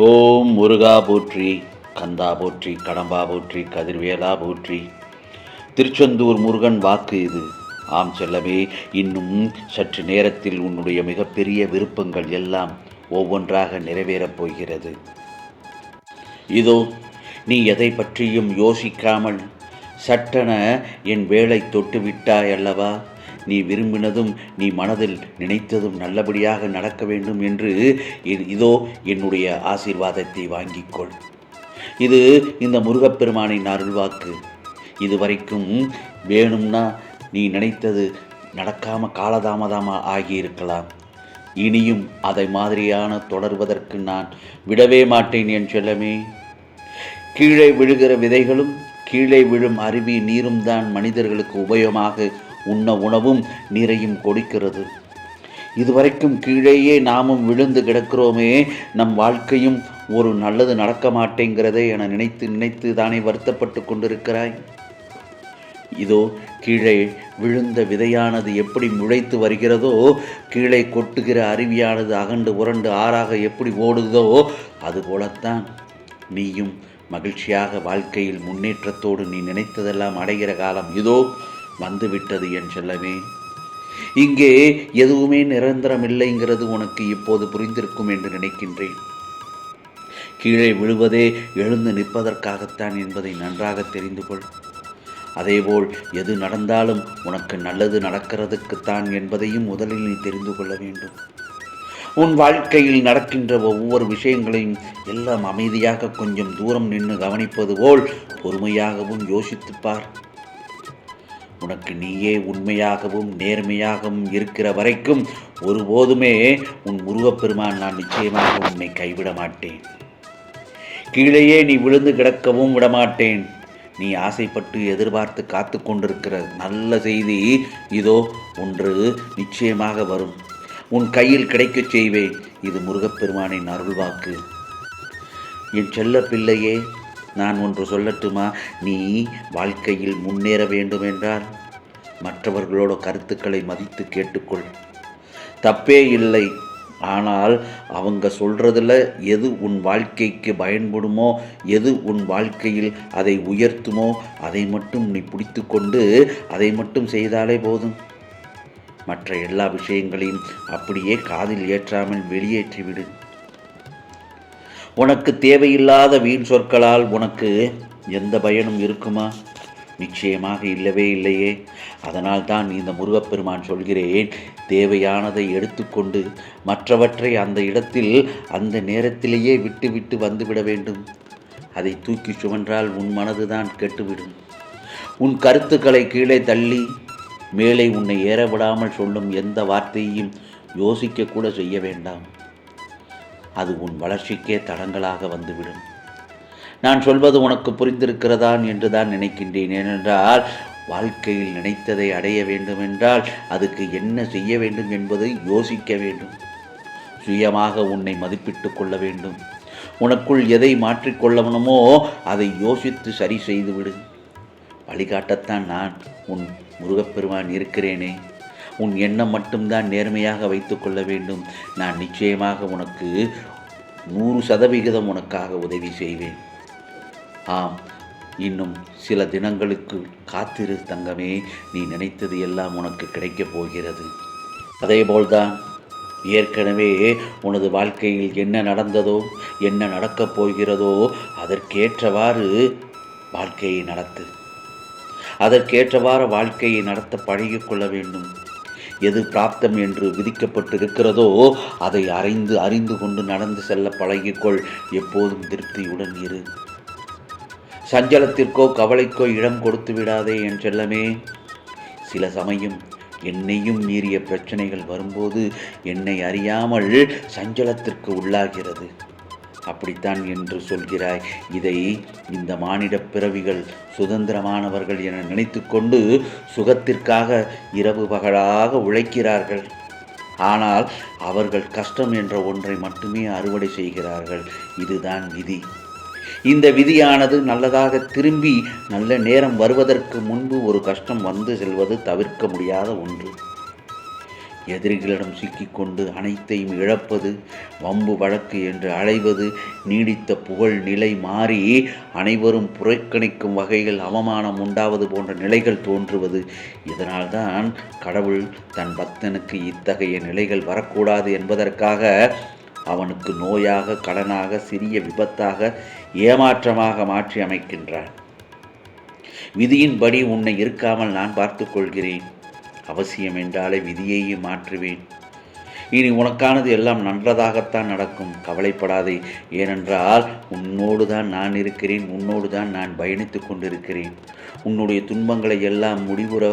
ஓம் முருகா போற்றி கந்தா போற்றி கடம்பா போற்றி கதிர்வேலா போற்றி. திருச்செந்தூர் முருகன் வாக்கு இது. ஆம் செல்லவே இன்னும் சற்று நேரத்தில் உன்னுடைய மிகப்பெரிய விருப்பங்கள் எல்லாம் ஒவ்வொன்றாக நிறைவேறப் போகிறது. இதோ நீ எதை பற்றியும் யோசிக்காமல் சட்டென என் வேலை தொட்டு விட்டாய் அல்லவா? நீ விரும்பினதும் நீ மனதில் நினைத்ததும் நல்லபடியாக நடக்க வேண்டும் என்று இதோ என்னுடைய ஆசீர்வாதத்தை வாங்கிக்கொள். இது இந்த முருகப்பெருமானின் அருள்வாக்கு. இதுவரைக்கும் வேணும்னா நீ நினைத்தது நடக்காம காலதாமதமாக ஆகியிருக்கலாம். இனியும் அதை மாதிரியான தொடர்வதற்கு நான் விடவே மாட்டேன் என் செல்லமே. கீழே விழுகிற விதைகளும் கீழே விழும் அருவி நீரும் தான் மனிதர்களுக்கு உபயோகமாக உண்ண உணவும் நிறையும் கொடுக்கிறது. இதுவரைக்கும் கீழேயே நாமும் விழுந்து கிடக்கிறோமே நம் வாழ்க்கையும் ஒரு நல்லது நடக்க மாட்டேங்கிறதே என நினைத்து நினைத்து தானே வருத்தப்பட்டு கொண்டிருக்கிறாய்? இதோ கீழே விழுந்த விதையானது எப்படி முளைத்து வருகிறதோ கீழே கொட்டுகிற அருவியானது அகண்டு உரண்டு ஆறாக எப்படி ஓடுதோ அதுபோலத்தான் நீயும் மகிழ்ச்சியாக வாழ்க்கையில் முன்னேற்றத்தோடு நீ நினைத்ததெல்லாம் அடைகிற காலம். இதோ வந்துவிட்டது என் செல்லமே. இங்கே எதுவுமே நிரந்தரம் இல்லைங்கிறது உனக்கு இப்போது புரிந்திருக்கும் என்று நினைக்கின்றேன். கீழே விழுவதே எழுந்து நிற்பதற்காகத்தான் என்பதை நன்றாக தெரிந்து கொள். அதேபோல் எது நடந்தாலும் உனக்கு நல்லது நடக்கிறதுக்குத்தான் என்பதையும் முதலில் நீ தெரிந்து கொள்ள வேண்டும். உன் வாழ்க்கையில் நடக்கின்ற ஒவ்வொரு விஷயங்களையும் எல்லாம் அமைதியாக கொஞ்சம் தூரம் நின்று கவனிப்பது போல் பொறுமையாகவும் யோசித்துப்பார் உனக்கு நீயே உண்மையாகவும் நேர்மையாகவும் இருக்கிற வரைக்கும் ஒருபோதுமே உன் முருகப்பெருமான் நான் நிச்சயமாக உன்னை கைவிட மாட்டேன். கீழேயே நீ விழுந்து கிடக்கவும் விடமாட்டேன். நீ ஆசைப்பட்டு எதிர்பார்த்து காத்து கொண்டிருக்கிற நல்ல செய்தி இதோ ஒன்று நிச்சயமாக வரும். உன் கையில் கிடைக்கச் செய்வேன். இது முருகப்பெருமானின் அருள்வாக்கு. என் செல்ல பிள்ளையே நான் ஒன்று சொல்லட்டுமா? நீ வாழ்க்கையில் முன்னேற வேண்டுமென்றால் மற்றவர்களோட கருத்துக்களை மதித்து கேட்டுக்கொள். தப்பே இல்லை. ஆனால் அவங்க சொல்கிறதுல எது உன் வாழ்க்கைக்கு பயன்படுமோ எது உன் வாழ்க்கையில் அதை உயர்த்துமோ அதை மட்டும் நீ பிடித்து கொண்டு அதை மட்டும் செய்தாலே போதும். மற்ற எல்லா விஷயங்களையும் அப்படியே காதில் ஏற்றாமல் வெளியேற்றிவிடு. உனக்கு தேவையில்லாத வீண் சொற்களால் உனக்கு எந்த பயனும் இருக்குமா? நிச்சயமாக இல்லவே இல்லையே. அதனால் தான் இந்த முருகப்பெருமான் சொல்கிறேன் தேவையானதை எடுத்துக்கொண்டு மற்றவற்றை அந்த இடத்தில் அந்த நேரத்திலேயே விட்டுவிட்டு வந்துவிட வேண்டும். அதை தூக்கி சுமன்றால் உன் மனதுதான் கெட்டுவிடும். உன் கருத்துக்களை கீழே தள்ளி மேலே உன்னை ஏற விடாமல் சொல்லும் எந்த வார்த்தையையும் யோசிக்கக்கூட செய்ய வேண்டாம். அது உன் வளர்ச்சிக்கே தடங்களாக வந்துவிடும். நான் சொல்வது உனக்கு புரிந்திருக்கிறதான் என்று தான் நினைக்கின்றேன். ஏனென்றால் வாழ்க்கையில் நினைத்ததை அடைய வேண்டுமென்றால் அதுக்கு என்ன செய்ய வேண்டும் என்பதை யோசிக்க வேண்டும். சுயமாக உன்னை மதிப்பிட்டு கொள்ள வேண்டும். உனக்குள் எதை மாற்றிக்கொள்ளவனுமோ அதை யோசித்து சரி செய்துவிடு. வழிகாட்டத்தான் நான் உன் முருகப்பெருமான் இருக்கிறேனே. உன் எண்ணம் மட்டும்தான் நேர்மையாக வைத்துக்கொள்ள வேண்டும். நான் நிச்சயமாக உனக்கு நூறு சதவிகிதம் உனக்காக உதவி செய்வேன். ஆம் இன்னும் சில தினங்களுக்கு காத்திரு தங்கமே நீ நினைத்தது எல்லாம் உனக்கு கிடைக்கப் போகிறது. அதேபோல்தான் ஏற்கனவே உனது வாழ்க்கையில் என்ன நடந்ததோ என்ன நடக்கப் போகிறதோ அதற்கேற்றவாறு வாழ்க்கையை நடத்து. அதற்கேற்றவாறு வாழ்க்கையை நடத்த பழகிக்கொள்ள வேண்டும். எது பிராப்தம் என்று விதிக்கப்பட்டிருக்கிறதோ அதை அறிந்து அறிந்து கொண்டு நடந்து செல்ல பழகிக்கொள். எப்போதும் திருப்தியுடன் இரு. சஞ்சலத்திற்கோ கவலைக்கோ இடம் கொடுத்து விடாதே என் செல்லமே. சில சமயம் என்னையும் மீறிய பிரச்சனைகள் வரும்போது என்னை அறியாமல் சஞ்சலத்திற்கு உள்ளாகிறது. அப்படித்தான் என்று சொல்கிறாய். இதை இந்த மானிடப் பிறவிகள் சுதந்திரமானவர்கள் என நினைத்துக்கொண்டு சுகத்திற்காக இரவு பகலாக உழைக்கிறார்கள். ஆனால் அவர்கள் கஷ்டம் என்ற ஒன்றை மட்டுமே அறுவடை செய்கிறார்கள். இதுதான் விதி. இந்த விதியானது நல்லதாக திரும்பி நல்ல நேரம் வருவதற்கு முன்பு ஒரு கஷ்டம் வந்து செல்வது தவிர்க்க முடியாத ஒன்று. எதிரிகளிடம் சிக்கிக்கொண்டு அனைத்தையும் இழப்பது வம்பு வழக்கு என்று அழைவது நீடித்த புகழ் நிலை மாறி அனைவரும் புறக்கணிக்கும் வகையில் அவமானம் உண்டாவது போன்ற நிலைகள் தோன்றுவது. இதனால்தான் கடவுள் தன் பக்தனுக்கு இத்தகைய நிலைகள் வரக்கூடாது என்பதற்காக அவனுக்கு நோயாக கடனாக சிறிய விபத்தாக ஏமாற்றமாக மாற்றி அமைக்கின்றான் விதியின்படி உன்னை இருக்காமல் நான் பார்த்து கொள்கிறேன் அவசியம் என்றாலே விதியையே மாற்றுவேன். இனி உனக்கானது எல்லாம் நன்றதாகத்தான் நடக்கும். கவலைப்படாதே. ஏனென்றால் உன்னோடு தான் நான் இருக்கிறேன். உன்னோடு தான் நான் பயணித்து கொண்டிருக்கிறேன். உன்னுடைய துன்பங்களை எல்லாம் முடிவுற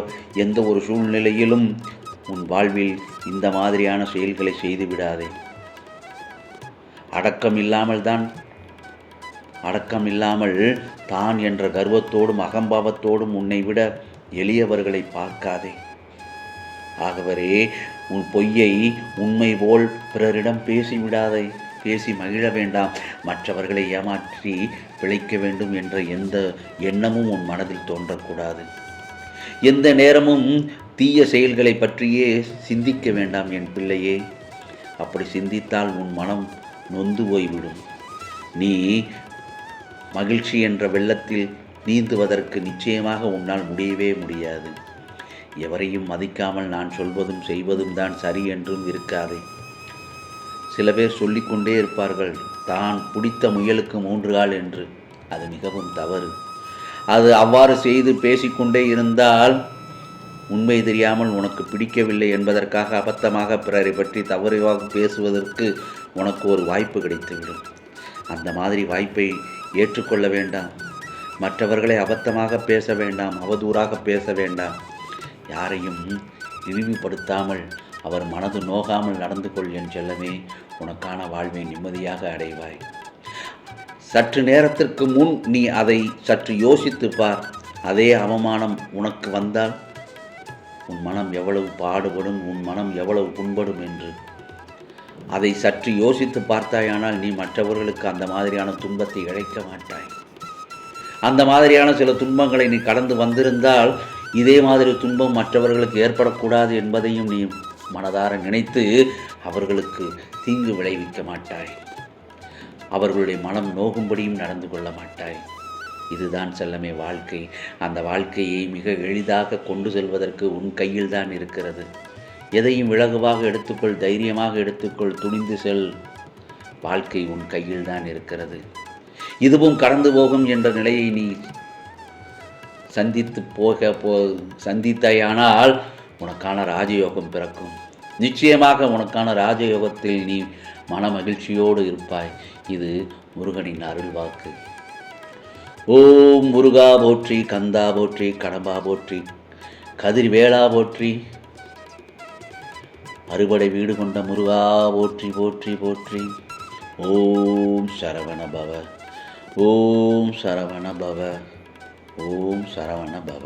எந்த ஒரு சூழ்நிலையிலும் உன் வாழ்வில் இந்த மாதிரியான செயல்களை செய்து விடாதே. அடக்கம் இல்லாமல் தான் அடக்கம் இல்லாமல் தான் என்ற கர்வத்தோடும் அகம்பாவத்தோடும் உன்னை விட எளியவர்களை பார்க்காதே. ஆகவரே உன் பொய்யை உண்மை போல் பிறரிடம் பேசிவிடாதே பேசி மகிழ வேண்டாம். மற்றவர்களை ஏமாற்றி பிழைக்க வேண்டும் என்ற எந்த எண்ணமும் உன் மனதில் தோன்றக்கூடாது. எந்த நேரமும் தீய செயல்களை பற்றியே சிந்திக்க வேண்டாம் என் பிள்ளையே. அப்படி சிந்தித்தால் உன் மனம் நொந்து போய்விடும். நீ மகிழ்ச்சி என்ற வெள்ளத்தில் நீந்துவதற்கு நிச்சயமாக உன்னால் முடியவே முடியாது. எவரையும் மதிக்காமல் நான் சொல்வதும் செய்வதும் தான் சரி என்றும் இருக்காதே. சில பேர் சொல்லிக்கொண்டே இருப்பார்கள் தான் பிடித்த முயலுக்கு மூன்று கால் என்று. அது மிகவும் தவறு. அது அவ்வாறு செய்து பேசிக்கொண்டே இருந்தால் உண்மை தெரியாமல் உனக்கு பிடிக்கவில்லை என்பதற்காக அபத்தமாக பிறரை பற்றி தவறாக பேசுவதற்கு உனக்கு ஒரு வாய்ப்பு கிடைத்துவிடும். அந்த மாதிரி வாய்ப்பை ஏற்றுக்கொள்ள வேண்டாம். மற்றவர்களை அபத்தமாக பேச வேண்டாம் அவதூறாக பேச வேண்டாம். யாரையும் இழிவுபடுத்தாமல் அவர் மனது நோகாமல் நடந்து கொள் என் செல்லமே உனக்கான வாழ்வை நிம்மதியாக அடைவாய். சற்று நேரத்திற்கு முன் நீ அதை சற்று யோசித்து பார். அதே அவமானம் உனக்கு வந்தால் உன் மனம் எவ்வளவு பாடுபடும் உன் மனம் எவ்வளவு புண்படும் என்று. அதை சற்று யோசித்து பார்த்தாயானால் நீ மற்றவர்களுக்கு அந்த மாதிரியான துன்பத்தை இழைக்க மாட்டாய். அந்த மாதிரியான சில துன்பங்களை நீ கடந்து வந்திருந்தால் இதே மாதிரி துன்பம் மற்றவர்களுக்கு ஏற்படக்கூடாது என்பதையும் நீ மனதார நினைத்து அவர்களுக்கு தீங்கு விளைவிக்க மாட்டாய். அவர்களுடைய மனம் நோகும்படியும் நடந்து கொள்ள மாட்டாய். இதுதான் செல்லமே வாழ்க்கை. அந்த வாழ்க்கையை மிக எளிதாக கொண்டு செல்வதற்கு உன் கையில் தான் இருக்கிறது. எதையும் இலகுவாக எடுத்துக்கொள் தைரியமாக எடுத்துக்கொள் துணிந்து செல். வாழ்க்கை உன் கையில் தான் இருக்கிறது. இதுவும் கடந்து போகும் என்ற நிலையை நீ சந்தித்து போக போ சந்தித்தாயானால் உனக்கான ராஜயோகம் பிறக்கும். நிச்சயமாக உனக்கான ராஜயோகத்தில் நீ மன மகிழ்ச்சியோடு இருப்பாய். இது முருகனின் அருள் வாக்கு ஓம் முருகா போற்றி கந்தா போற்றி கடம்பா போற்றி கதிர்வேளா போற்றி அறுபடை வீடு கொண்ட முருகா போற்றி போற்றி போற்றி. ஓம் சரவண பவ. ஓம் சரவண பவ. ஓம் சரவண பவ